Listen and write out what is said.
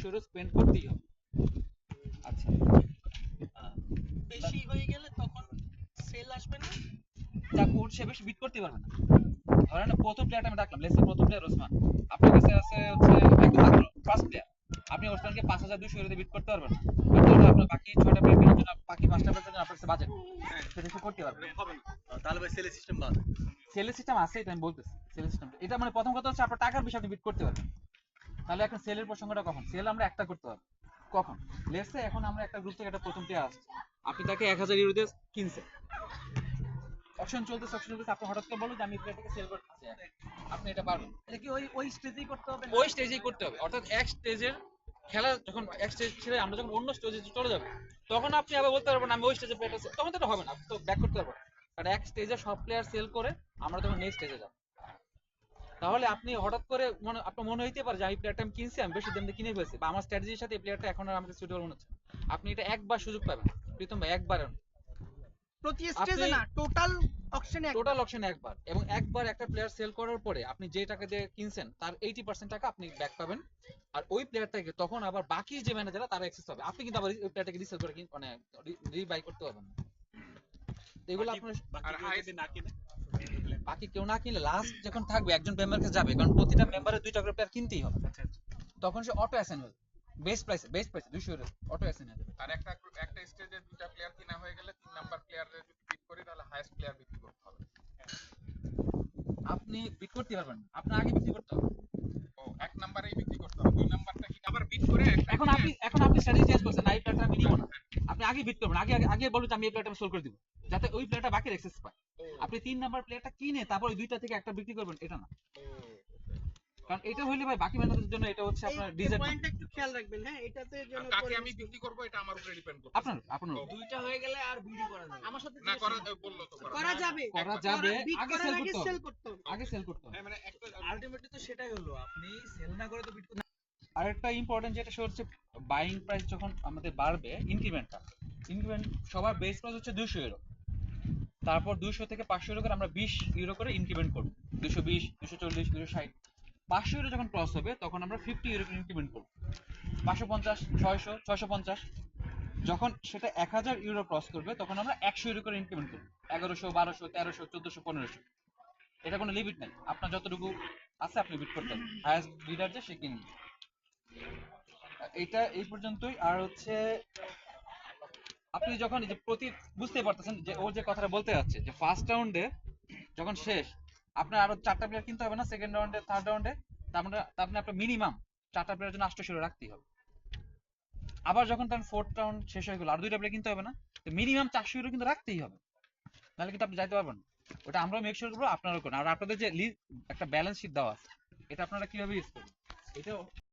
করতেই হবে। আচ্ছা। বেশি হয়ে গেলে তখন সেল আসবে না? যা কোড সে বেশি বিট করতে পারবে না। ধরেন প্রথম প্লেয়ারটা আমি ডাকলাম লেসে প্রথম প্লেয়ার ওসমান। আপনার কাছে আছে হচ্ছে একদম মাত্র ফার্স্ট প্লেয়ার আপনি ওসমানকে পাঁচ হাজার দুশো বিট করতে পারবেন না। আপনার বাকি ছয়টা প্লেয়ার কেনার জন্য বাকি পাঁচটা প্লেয়ার জন্য আপনার কাছে বাজেট সেটা সে করতে পারবে। হবে না। তাহলে ভাই সেলের সিস্টেম বাদ। সেলের সিস্টেম আছে এটা আমি বলতেছি। সেলের সিস্টেম এটা মানে প্রথম কথা হচ্ছে আপনার টাকার বিষয়ে আপনি বিট করতে পারবেন। তাহলে এখন সেলের প্রসঙ্গটা কখন? সেল আমরা একটা করতে পারব কখন? লেসে এখন আমরা একটা গ্রুপ থেকে একটা প্রথম প্লেয়ার আসছে। আপনি তাকে এক হাজার ইউরো দিয়ে কিনছেন। অপশন চলতেছে অপশন চলতেছে। আপনি হঠাৎ করে বলো যে আমি প্লেয়ারটাকে সেল করতে চাই। আপনি এটা পারবেন। এটা কি ওই ওই স্টেজেই করতে হবে ওই স্টেজেই করতে হবে। অর্থাৎ এক স্টেজের খেলা যখন এক স্টেজ ছেড়ে আমরা যখন অন্য স্টেজে চলে যাব তখন আপনি আবার বলতে পারবেন আমি ওই স্টেজে প্লেয়ারটা তখন তো হবে না। আপনি তো ব্যাক করতে পারবেন কারণ এক স্টেজে সব প্লেয়ার সেল করে আমরা তখন নেক্সট স্টেজে যাব। তাহলে আপনি হঠাৎ করে মনে আপনার মনে হইতে পারে যে এই প্লেয়ারটা আমি কিনছি আমি বেশি দাম দিয়ে কিনে ফেলছি বা আমার স্ট্র্যাটেজির সাথে এই প্লেয়ারটা এখন আর আমাকে সুইটেবল মনে হচ্ছে না। আপনি এটা একবার সুযোগ পাবেন। প্রীতম ভাই একবার প্রতি স্টেজে না, টোটাল অকশনে টোটাল অপশন একবার। এবং একবার একটা প্লেয়ার সেল করার পরে আপনি যে টাকা দিয়ে কিনছেন তার এইটি পার্সেন্ট টাকা আপনি ব্যাক পাবেন। আর ওই প্লেয়ারটাকে তখন আবার বাকি যে ম্যানেজাররা তারা অ্যাক্সেস পাবে। আপনি কিন্তু আবার ওই প্লেয়ারটাকে রিসেল করে কিন- মানে রিবাই করতে পারবেন এগুলো আপনার আর হাই যদি না কিনে? বাকি কেউ না কিনলে লাস্ট যখন থাকবে একজন মেম্বারকে যাবে কারণ প্রতিটা মেম্বারের দুইটা করে প্লেয়ার কিনতেই হবে। তখন সে অটো অ্যাসাইন হবে বেস্ট প্রাইসে বেস্ট প্রাইসে দুশো ইউরো অটো অ্যাসাইন হবে আর একটা একটা স্টেজে দুটা প্লেয়ার কিনা হয়ে গেলে তিন নাম্বার প্লেয়ারে যদি বিট করি তাহলে হাইয়েস্ট প্লেয়ার বিক্রি করতে হবে। আপনি বিট করতে পারবেন আপনি আগে বিক্রি করতে হবে। ও এক নাম্বারেই বিক্রি করতে হবে। দুই নাম্বারটা কি আবার বিট করে এখন আপনি এখন আপনি স্ট্র্যাটেজি চেঞ্জ করছেন না এই প্লেয়ারটা আমি নিব না। আপনি আগে বিট করবেন আগে আগে আগে বলুন যে আমি এই প্লেয়ারটা সোল করে দিব যাতে ওই প্লেয়ারটা বাকি অ্যাক্সেস পায়। আপনি তিন নাম্বার প্লেয়ারটা কিনে তারপর ওই দুইটা থেকে একটা বিক্রি করবেন এটা না। কারণ এটা হইলে ভাই বাকি ম্যানেজারের জন্য এটা হচ্ছে আপনার ডিজাইন পয়েন্টটা একটু খেয়াল রাখবেন হ্যাঁ এটাতে আর কাকে আমি বিক্রি করব এটা আমার উপরে ডিপেন্ড করবে আপনার আপনার দুইটা হয়ে গেলে আর বিডি করা যাবে আমার সাথে না করা বলল তো করা যাবে। করা যাবে। আগে সেল করতে হবে। আগে সেল করতে হবে। হ্যাঁ, মানে আলটিমেটলি তো সেটাই হলো আপনি সেল না করে তো বিট আরেকটা ইম্পর্টেন্ট যেটা সেটা হচ্ছে বাইং প্রাইস যখন আমাদের বাড়বে ইনক্রিমেন্টটা ইনক্রিমেন্ট সবার বেস প্রাইস হচ্ছে দুশো ইউরো তারপর দুশো থেকে পাঁচশো ইউরো করে আমরা বিশ ইউরো করে ইনক্রিমেন্ট করব। দুশো বিশ দুশো চল্লিশ দুশো ষাট। পাঁচশো ইউরো যখন ক্রস হবে, তখন আমরা ফিফটি ইউরো ইনক্রিমেন্ট করব। পাঁচশো পঞ্চাশ, ছয়শো ছয়শো পঞ্চাশ। যখন সেটা এক হাজার ইউরো ক্রস করবে, তখন আমরা একশো ইউরো করে ইনক্রিমেন্ট করব। এগারোশো, বারোশো, তেরোশো, চোদ্দশো, পনেরোশো। এটা কোনো লিমিট নাই। আপনার যতটুকু আছে, আপনি বিট করতে পারেন হায়েস্ট বিডার যে, সে কিনবে। এটা এই পর্যন্তই। আর হচ্ছে, আপনি যখন যে প্রতি বুঝতে পারতেছেন যে ও যে কথাটা বলতে যাচ্ছে, যে ফার্স্ট রাউন্ডে যখন শেষ, আপনার আরও চারটা প্লেয়ার কিনতে হবে না সেকেন্ড রাউন্ডে থার্ড রাউন্ডে তার মানে তার মানে আপনার মিনিমাম চারটা প্লেয়ারের জন্য আটশো শিরো রাখতেই হবে। আবার যখন তার ফোর্থ রাউন্ড শেষ হয়ে গেল, আর দুইটা প্লেয়ার কিনতে হবে না, তো মিনিমাম চারশো ইউরো কিন্তু রাখতেই হবে। নাহলে কিন্তু আপনি যাইতে পারবেন ওটা আমরাও মেক শিওর করব, আপনারাও করুন আর আপনাদের যে একটা ব্যালেন্স শিট দেওয়া আছে, এটা আপনারা কীভাবে ইউজ করবেন? এটাও